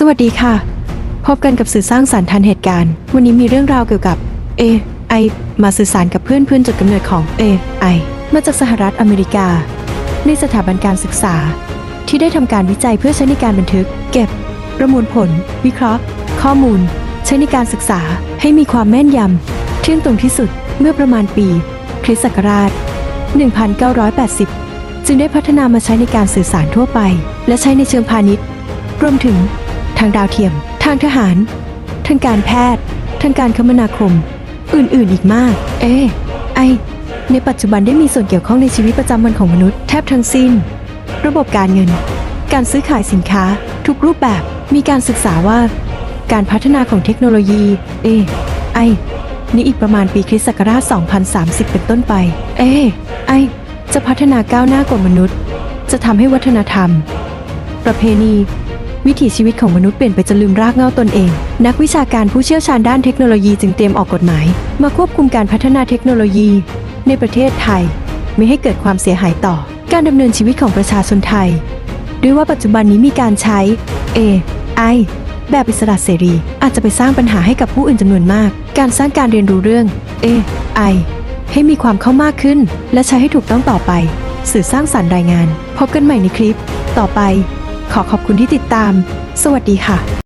สวัสดีค่ะ พบกันกับสื่อสร้างสรรค์ทันเหตุการณ์ วันนี้มีเรื่องราวเกี่ยวกับ AI มาสื่อสารกับเพื่อนเพื่อนจุดกำเนิดของ AI มาจากสหรัฐอเมริกา ในสถาบันการศึกษา ที่ได้ทำการวิจัยเพื่อใช้ในการบันทึก เก็บ ประมวลผล วิเคราะห์ ข้อมูล ใช้ในการศึกษาให้มีความแม่นยำเที่ยงตรงที่สุดเมื่อประมาณปีคริสต์ศักราช 1980 จึงได้พัฒนามาใช้ในการสื่อสารทั่วไป และใช้ในเชิงพาณิชย์ รวมถึง ทางดาวเทียม ทางทหาร ทางการแพทย์ ทางการคมนาคม อื่นๆอีกมาก เอไอ ในปัจจุบันได้มีส่วนเกี่ยวข้องในชีวิตประจำวันของมนุษย์แทบทั้งสิ้น ระบบการเงิน การซื้อขายสินค้า ทุกรูปแบบมีการศึกษาว่า การพัฒนาของเทคโนโลยี เอไอนี้อีกประมาณปีคริสต์ศักราช 2030 เป็นต้นไป เอไอจะพัฒนาก้าวหน้ากว่ามนุษย์ จะทำให้วัฒนธรรม ประเพณี วิถีชีวิตของมนุษย์เปลี่ยนไปจนลืมรากเหง้าตนเอง นักวิชาการผู้เชี่ยวชาญด้านเทคโนโลยีจึงเตรียมออกกฎหมาย มาควบคุมการพัฒนาเทคโนโลยี ในประเทศไทย ไม่ให้เกิดความเสียหายต่อ การดำเนินชีวิตของประชาชนไทย ด้วยว่าปัจจุบันนี้มีการใช้ AI แบบอิสระเสรี อาจจะไปสร้างปัญหาให้กับผู้อื่นจำนวนมาก การสร้างการเรียนรู้เรื่อง AI ให้มีความเข้ามากขึ้น และใช้ให้ถูกต้องต่อไป สื่อสร้างสรรค์รายงาน พบกันใหม่ในคลิป ต่อไป ขอขอบคุณที่ติดตาม สวัสดีค่ะ